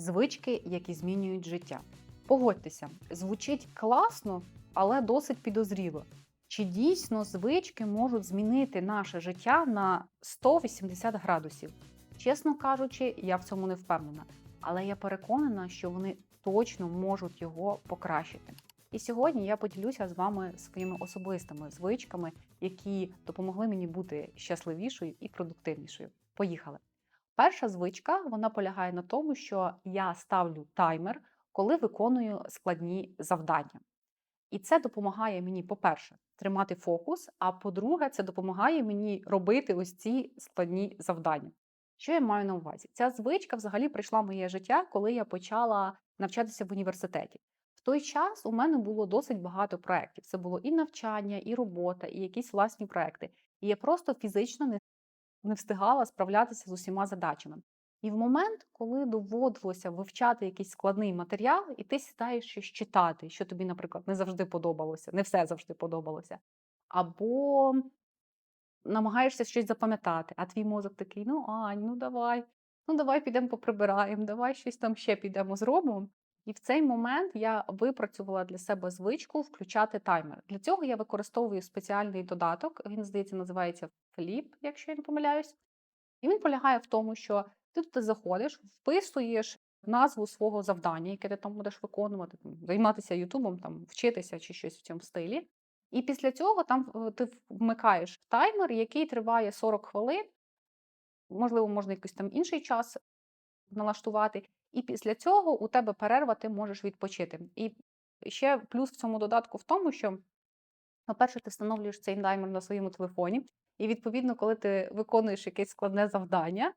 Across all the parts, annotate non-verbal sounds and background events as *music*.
Звички, які змінюють життя. Погодьтеся, звучить класно, але досить підозріло. Чи дійсно звички можуть змінити наше життя на 180 градусів? Чесно кажучи, я в цьому не впевнена, але я переконана, що вони точно можуть його покращити. І сьогодні я поділюся з вами своїми особистими звичками, які допомогли мені бути щасливішою і продуктивнішою. Поїхали! Перша звичка вона полягає на тому, що я ставлю таймер, коли виконую складні завдання. І це допомагає мені, по-перше, тримати фокус. А по-друге, це допомагає мені робити ось ці складні завдання. Що я маю на увазі? Ця звичка взагалі прийшла в моє життя, коли я почала навчатися в університеті. В той час у мене було досить багато проєктів. Це було і навчання, і робота, і якісь власні проекти. І я просто фізично не, не встигала справлятися з усіма задачами. І в момент, коли доводилося вивчати якийсь складний матеріал, і ти сідаєш щось читати, що тобі, наприклад, не завжди подобалося, не все завжди подобалося, або намагаєшся щось запам'ятати, а твій мозок такий: ну, Ань, ну давай, ну давай підемо поприбираємо, давай щось там ще підемо зробимо. І в цей момент я випрацювала для себе звичку включати таймер. Для цього я використовую спеціальний додаток. Він, здається, називається Flip, якщо я не помиляюсь. І він полягає в тому, що ти туди заходиш, вписуєш назву свого завдання, яке ти там будеш виконувати, займатися Ютубом, там, вчитися чи щось в цьому стилі. І після цього там е, ти вмикаєш таймер, який триває 40 хвилин. Можливо, можна якийсь там інший час налаштувати. І після цього у тебе перерва, ти можеш відпочити. І ще плюс в цьому додатку в тому, що, по-перше, ти встановлюєш цей таймер на своєму телефоні, і, відповідно, коли ти виконуєш якесь складне завдання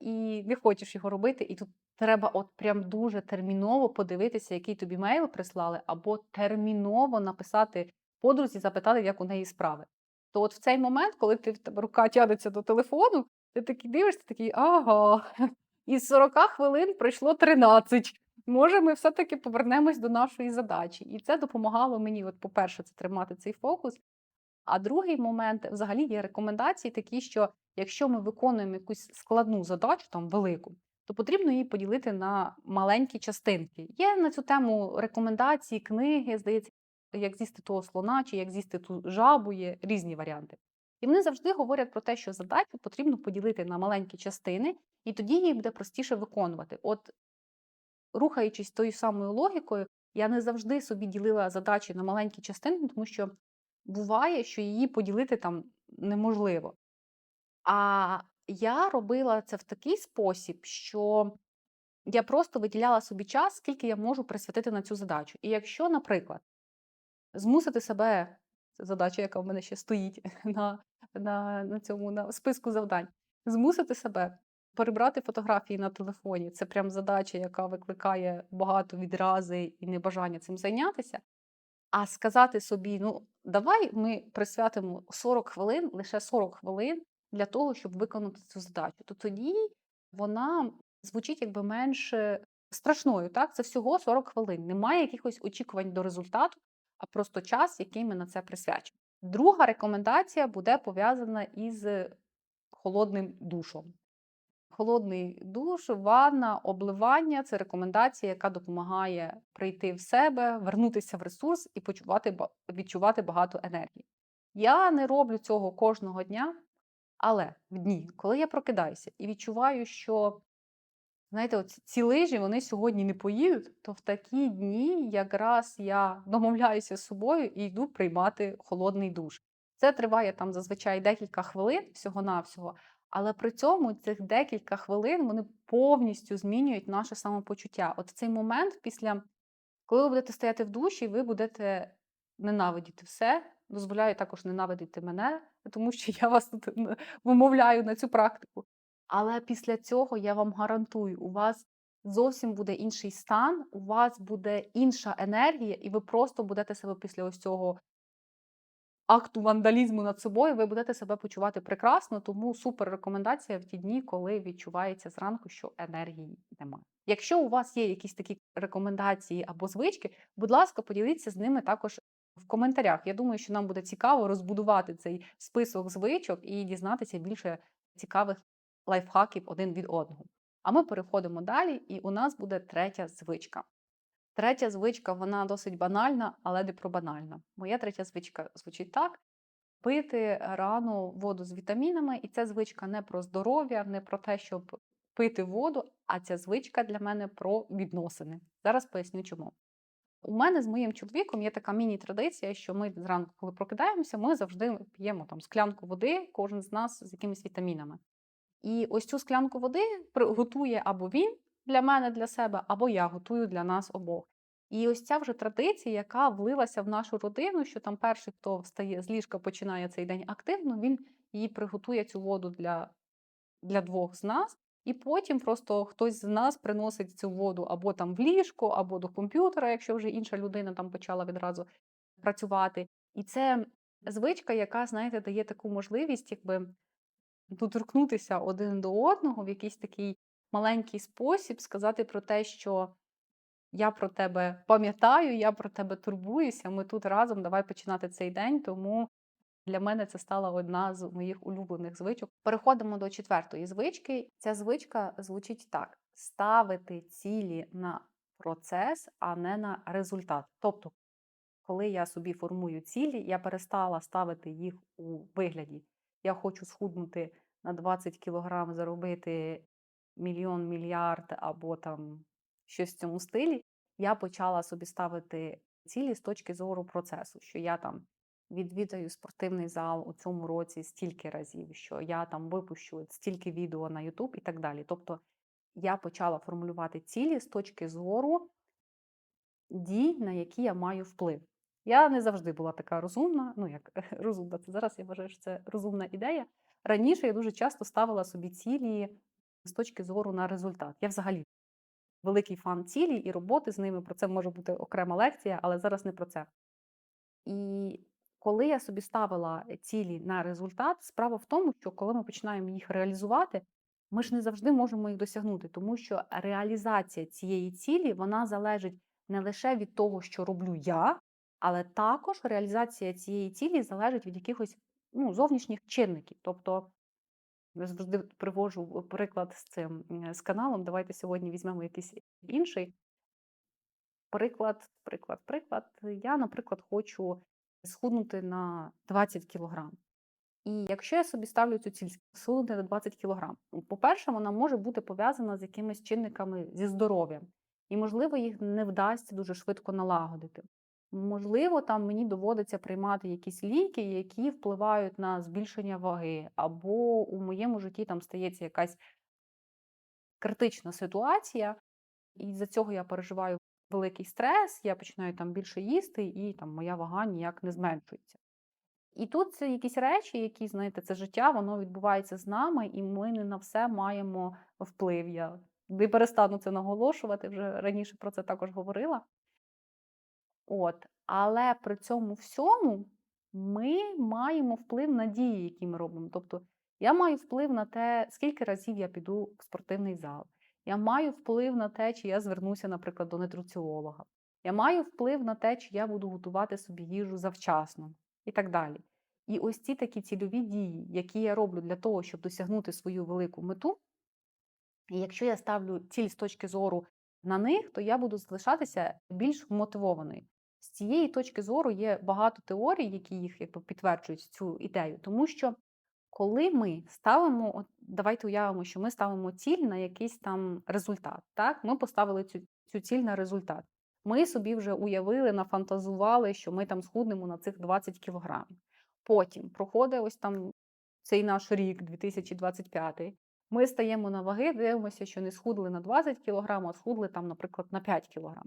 і не хочеш його робити, і тут треба от прям дуже терміново подивитися, який тобі мейл прислали, або терміново написати подрузі, запитати, як у неї справи. То от в цей момент, коли ти рука тягнеться до телефону, ти такий дивишся, такий ага. *laughs* Із 40 хвилин пройшло 13. Може, ми все-таки повернемось до нашої задачі. І це допомагало мені, от, по-перше, це тримати цей фокус. А другий момент, взагалі, є рекомендації такі, що якщо ми виконуємо якусь складну задачу, там велику, то потрібно її поділити на маленькі частинки. Є на цю тему рекомендації, книги, здається, як з'їсти того слона, чи як з'їсти ту жабу, є різні варіанти. І вони завжди говорять про те, що задачу потрібно поділити на маленькі частини, і тоді її буде простіше виконувати. От, рухаючись тою самою логікою, я не завжди собі ділила задачі на маленькі частини, тому що буває, що її поділити там неможливо. А я робила це в такий спосіб, що я просто виділяла собі час, скільки я можу присвятити на цю задачу. І якщо, наприклад, змусити себе, це задача, яка в мене ще стоїть *laughs* на, на, на цьому на списку завдань, змусити себе перебрати фотографії на телефоні. Це прям задача, яка викликає багато відрази і небажання цим зайнятися. А сказати собі, ну давай ми присвятимо 40 хвилин, лише 40 хвилин для того, щоб виконати цю задачу. То тоді вона звучить якби менш страшною. Так, це всього 40 хвилин. Немає якихось очікувань до результату, а просто час, який ми на це присвячимо. Друга рекомендація буде пов'язана із холодним душом. Холодний душ, ванна, обливання це рекомендація, яка допомагає прийти в себе, вернутися в ресурс і почувати відчувати багато енергії. Я не роблю цього кожного дня, але в дні, коли я прокидаюся і відчуваю, що знаєте, от ці лижі вони сьогодні не поїдуть, то в такі дні якраз я домовляюся з собою і йду приймати холодний душ. Це триває там зазвичай декілька хвилин всього-навсього. Але при цьому цих декілька хвилин вони повністю змінюють наше самопочуття. От цей момент, після коли ви будете стояти в душі, ви будете ненавидіти все. Дозволяю також ненавидіти мене, тому що я вас тут вимовляю на цю практику. Але після цього я вам гарантую, у вас зовсім буде інший стан, у вас буде інша енергія, і ви просто будете себе після ось цього акту вандалізму над собою, ви будете себе почувати прекрасно, тому супер рекомендація в ті дні, коли відчувається зранку, що енергії немає. Якщо у вас є якісь такі рекомендації або звички, будь ласка, поділіться з ними також в коментарях. Я думаю, що нам буде цікаво розбудувати цей список звичок і дізнатися більше цікавих лайфхаків один від одного. А ми переходимо далі, і у нас буде третя звичка. Третя звичка, вона досить банальна, але не про банальна. Моя третя звичка звучить так: пити рано воду з вітамінами. І ця звичка не про здоров'я, не про те, щоб пити воду, а ця звичка для мене про відносини. Зараз поясню чому. У мене з моїм чоловіком є така міні-традиція, що ми зранку, коли прокидаємося, ми завжди п'ємо там склянку води, кожен з нас з якимись вітамінами. І ось цю склянку води готує або він для мене, для себе, або я готую для нас обох. І ось ця вже традиція, яка влилася в нашу родину, що там перший, хто встає з ліжка, починає цей день активно, він її приготує цю воду для, для двох з нас. І потім просто хтось з нас приносить цю воду або там в ліжко, або до комп'ютера, якщо вже інша людина там почала відразу працювати. І це звичка, яка, знаєте, дає таку можливість, якби доторкнутися один до одного в якийсь такий маленький спосіб, сказати про те, що я про тебе пам'ятаю, я про тебе турбуюся. Ми тут разом, давай починати цей день. Тому для мене це стала одна з моїх улюблених звичок. Переходимо до четвертої звички. Ця звичка звучить так: ставити цілі на процес, а не на результат. Тобто, коли я собі формую цілі, я перестала ставити їх у вигляді. Я хочу схуднути на 20 кілограм, заробити мільйон, мільярд або там щось в цьому стилі. Я почала собі ставити цілі з точки зору процесу, що я там відвідаю спортивний зал у цьому році стільки разів, що я там випущу стільки відео на YouTube і так далі. Тобто я почала формулювати цілі з точки зору дій, на які я маю вплив. Я не завжди була така розумна, ну як *laughs* розумна, це зараз я вважаю, що це розумна ідея. Раніше я дуже часто ставила собі цілі з точки зору на результат. Я взагалі великий фан цілі і роботи з ними. Про це може бути окрема лекція, але зараз не про це. І коли я собі ставила цілі на результат, справа в тому, що коли ми починаємо їх реалізувати, ми ж не завжди можемо їх досягнути, тому що реалізація цієї цілі вона залежить не лише від того, що роблю я, але також реалізація цієї цілі залежить від якихось ну, зовнішніх чинників. Тобто завжди привожу приклад з цим з каналом. Давайте сьогодні візьмемо якийсь інший. Приклад, приклад, приклад. Я, наприклад, хочу схуднути на 20 кілограм. І якщо я собі ставлю цю ціль схуднути на 20 кілограм, ну, по-перше, вона може бути пов'язана з якимись чинниками зі здоров'ям. І, можливо, їх не вдасться дуже швидко налагодити. Можливо, там мені доводиться приймати якісь ліки, які впливають на збільшення ваги, або у моєму житті там стається якась критична ситуація, і з-за цього я переживаю великий стрес, я починаю там більше їсти, і там моя вага ніяк не зменшується. І тут це якісь речі, які, знаєте, це життя, воно відбувається з нами, і ми не на все маємо вплив. Я не перестану це наголошувати, вже раніше про це також говорила. От, але при цьому всьому ми маємо вплив на дії, які ми робимо. Тобто я маю вплив на те, скільки разів я піду в спортивний зал. Я маю вплив на те, чи я звернуся, наприклад, до нутриціолога. Я маю вплив на те, чи я буду готувати собі їжу завчасно і так далі. І ось ці такі цільові дії, які я роблю для того, щоб досягнути свою велику мету. І якщо я ставлю ціль з точки зору на них, то я буду залишатися більш мотивованою. З цієї точки зору є багато теорій, які їх якби, підтверджують цю ідею, тому що коли ми ставимо, от давайте уявимо, що ми ставимо ціль на якийсь там результат. Так? Ми поставили цю, цю ціль на результат. Ми собі вже уявили, нафантазували, що ми там схуднемо на цих 20 кілограмів. Потім проходить ось там цей наш рік, 2025. Ми стаємо на ваги, дивимося, що не схудли на 20 кг, а схудли там, наприклад, на 5 кг.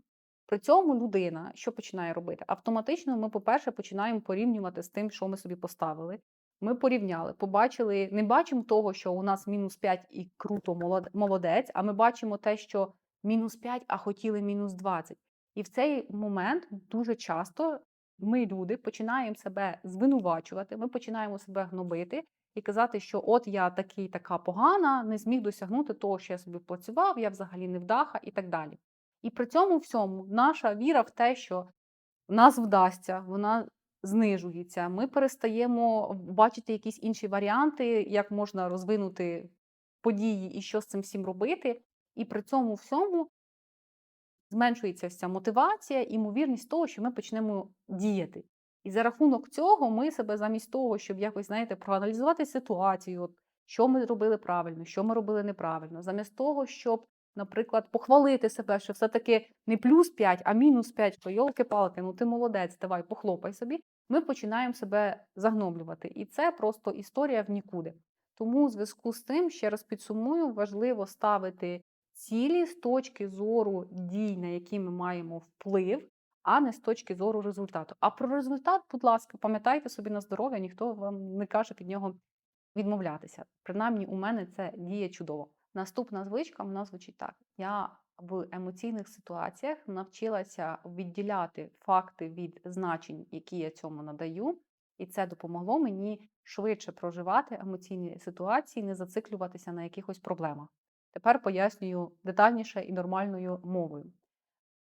При цьому людина що починає робити? Автоматично ми, по-перше, починаємо порівнювати з тим, що ми собі поставили. Ми порівняли, побачили, не бачимо того, що у нас мінус 5 і круто молодець, а ми бачимо те, що мінус 5, а хотіли мінус 20. І в цей момент дуже часто ми, люди, починаємо себе звинувачувати, ми починаємо себе гнобити і казати, що от я такий, така погана, не зміг досягнути того, що я собі працював, я взагалі не вдаха і так далі. І при цьому всьому наша віра в те, що нас вдасться, вона знижується. Ми перестаємо бачити якісь інші варіанти, як можна розвинути події і що з цим всім робити. І при цьому всьому зменшується вся мотивація, імовірність того, що ми почнемо діяти. І за рахунок цього ми себе замість того, щоб якось, знаєте, проаналізувати ситуацію, от, що ми робили правильно, що ми робили неправильно, замість того, щоб, наприклад, похвалити себе, що все-таки не плюс 5, а мінус 5, що йолки-палки, ну ти молодець, давай, похлопай собі, ми починаємо себе загноблювати. І це просто історія в нікуди. Тому, в зв'язку з тим, ще раз підсумую, важливо ставити цілі з точки зору дій, на які ми маємо вплив, а не з точки зору результату. А про результат, будь ласка, пам'ятайте собі на здоров'я, ніхто вам не каже від нього відмовлятися. Принаймні, у мене це діє чудово. Наступна звичка вона звучить так: я в емоційних ситуаціях навчилася відділяти факти від значень, які я цьому надаю, і це допомогло мені швидше проживати емоційні ситуації, не зациклюватися на якихось проблемах. Тепер пояснюю детальніше і нормальною мовою.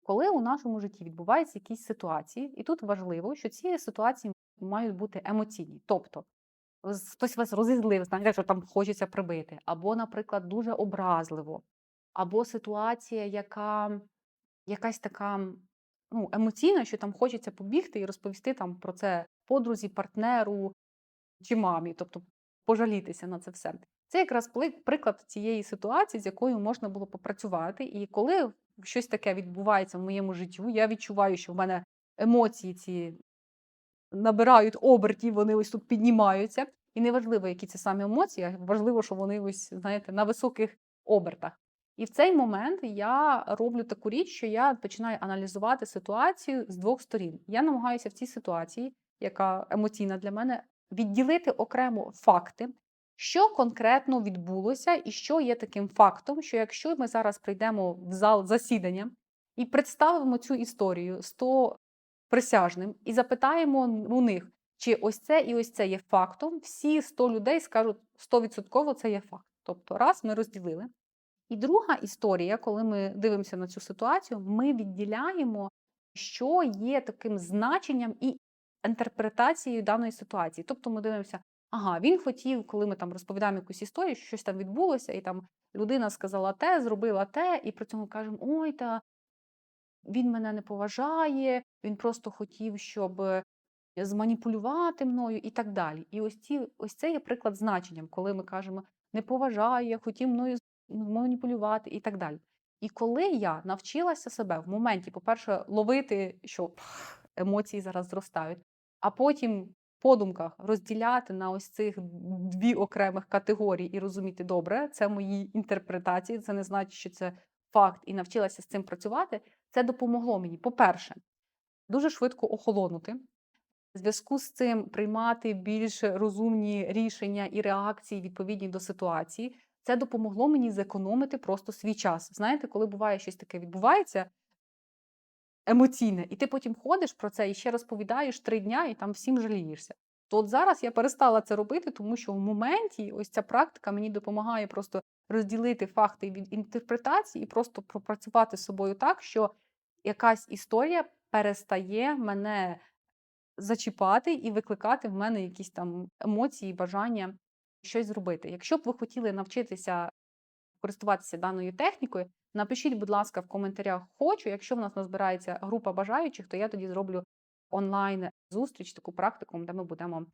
Коли у нашому житті відбуваються якісь ситуації, і тут важливо, що ці ситуації мають бути емоційні. Тобто хтось вас розізлив, знаєте, що там хочеться прибити, або, наприклад, дуже образливо, або ситуація, яка якась така ну, емоційна, що там хочеться побігти і розповісти там про це подрузі, партнеру чи мамі, тобто пожалітися на це все. Це якраз приклад цієї ситуації, з якою можна було попрацювати. І коли щось таке відбувається в моєму життю, я відчуваю, що в мене емоції ці набирають обертів, вони ось тут піднімаються. І неважливо, які це саме емоції, а важливо, що вони ось, знаєте, на високих обертах. І в цей момент я роблю таку річ, що я починаю аналізувати ситуацію з двох сторін. Я намагаюся в цій ситуації, яка емоційна для мене, відділити окремо факти, що конкретно відбулося, і що є таким фактом, що якщо ми зараз прийдемо в зал засідання і представимо цю історію 100 присяжним і запитаємо у них, чи ось це і ось це є фактом, всі 100 людей скажуть 100% це є факт. Тобто, раз ми розділили. І друга історія, коли ми дивимося на цю ситуацію, ми відділяємо, що є таким значенням і інтерпретацією даної ситуації. Тобто ми дивимося, ага, він хотів, коли ми там розповідаємо якусь історію, що щось там відбулося, і там людина сказала те, зробила те, і при цьому кажемо, ой, та він мене не поважає, він просто хотів, щоб е, зманіпулювати мною і так далі. І ось ці, ось це є приклад значенням, коли ми кажемо не поважає, хотів мною маніпулювати і так далі. І коли я навчилася себе в моменті, по-перше, ловити, що емоції зараз зростають, а потім в подумках розділяти на ось цих дві окремих категорії і розуміти, добре, це мої інтерпретації, це не значить, що це факт, і навчилася з цим працювати, це допомогло мені, по-перше, дуже швидко охолонути. В зв'язку з цим приймати більш розумні рішення і реакції відповідні до ситуації. Це допомогло мені зекономити просто свій час. Знаєте, коли буває щось таке відбувається емоційне, і ти потім ходиш про це і ще розповідаєш три дня, і там всім жалієшся. То от зараз я перестала це робити, тому що в моменті ось ця практика мені допомагає просто розділити факти від інтерпретації і просто пропрацювати з собою так, що якась історія перестає мене зачіпати і викликати в мене якісь там емоції, бажання щось зробити. Якщо б ви хотіли навчитися користуватися даною технікою, напишіть, будь ласка, в коментарях хочу. Якщо в нас назбирається група бажаючих, то я тоді зроблю онлайн зустріч, таку практику, де ми будемо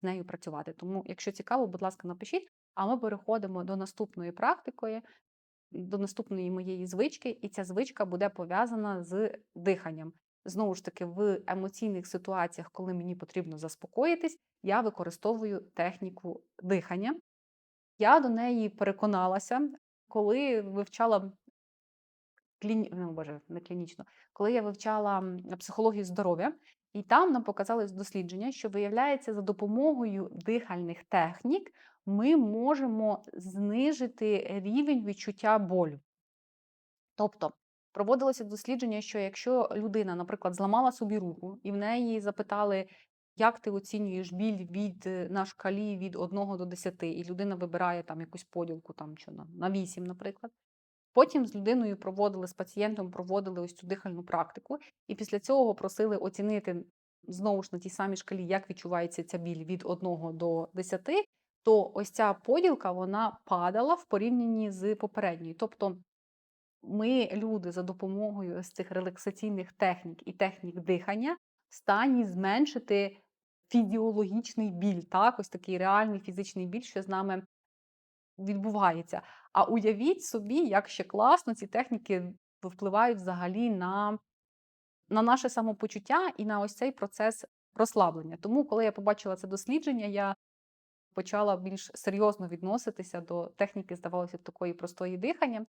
з нею працювати. Тому, якщо цікаво, будь ласка, напишіть, а ми переходимо до наступної практики, до наступної моєї звички, і ця звичка буде пов'язана з диханням. Знову ж таки, в емоційних ситуаціях, коли мені потрібно заспокоїтись, я використовую техніку дихання. Я до неї переконалася, коли вивчала кліні... ну, боже, не клінічно, коли я вивчала психологію здоров'я, і там нам показали дослідження, що виявляється, за допомогою дихальних технік ми можемо знижити рівень відчуття болю. Тобто проводилося дослідження, що якщо людина, наприклад, зламала собі руку, і в неї запитали, як ти оцінюєш біль від е, на шкалі від 1 до 10, і людина вибирає там якусь поділку, там що на, на 8, наприклад. Потім з людиною проводили, з пацієнтом проводили ось цю дихальну практику, і після цього просили оцінити знову ж на тій самій шкалі, як відчувається ця біль від 1 до 10, то ось ця поділка вона падала в порівнянні з попередньою. Тобто ми, люди, за допомогою ось цих релаксаційних технік і технік дихання в стані зменшити фізіологічний біль, так, ось такий реальний фізичний біль, що з нами відбувається. А уявіть собі, як ще класно ці техніки впливають взагалі на, на наше самопочуття і на ось цей процес розслаблення. Тому, коли я побачила це дослідження, я почала більш серйозно відноситися до техніки, здавалося, б, такої простої дихання.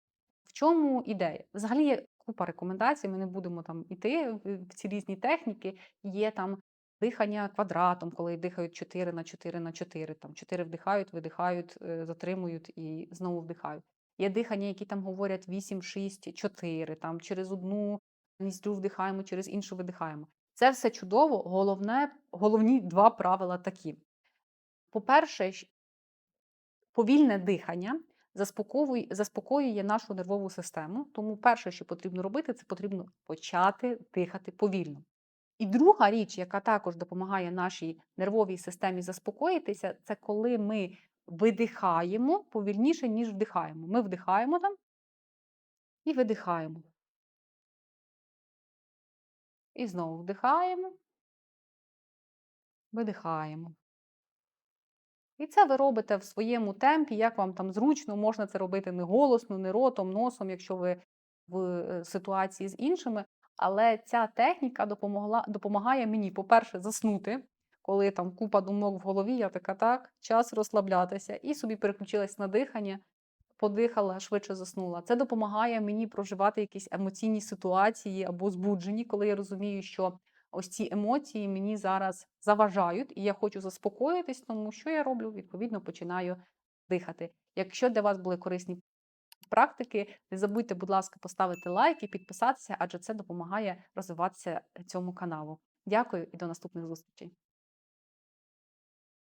В чому ідея? Взагалі є купа рекомендацій. Ми не будемо там іти в ці різні техніки. Є там дихання квадратом, коли дихають 4 на 4 на 4, там 4 вдихають, видихають, е, затримують і знову вдихають. Є дихання, які там говорять 8, 6, 4, там через одну ніздрю вдихаємо, через іншу видихаємо. Це все чудово. Головне, головні два правила такі. По-перше, повільне дихання заспокоює, нашу нервову систему. Тому перше, що потрібно робити, це потрібно почати дихати повільно. І друга річ, яка також допомагає нашій нервовій системі заспокоїтися, це коли ми видихаємо повільніше, ніж вдихаємо. Ми вдихаємо там і видихаємо. І знову вдихаємо, видихаємо. І це ви робите в своєму темпі, як вам там зручно, можна це робити не голосно, не ротом, носом, якщо ви в е, ситуації з іншими. Але ця техніка допомогла, допомагає мені, по-перше, заснути, коли там купа думок в голові, я така, так, час розслаблятися, і собі переключилась на дихання, подихала, швидше заснула. Це допомагає мені проживати якісь емоційні ситуації або збуджені, коли я розумію, що ось ці емоції мені зараз заважають, і я хочу заспокоїтись, тому що я роблю? Відповідно, починаю дихати. Якщо для вас були корисні практики, не забудьте, будь ласка, поставити лайк і підписатися, адже це допомагає розвиватися цьому каналу. Дякую і до наступних зустрічей.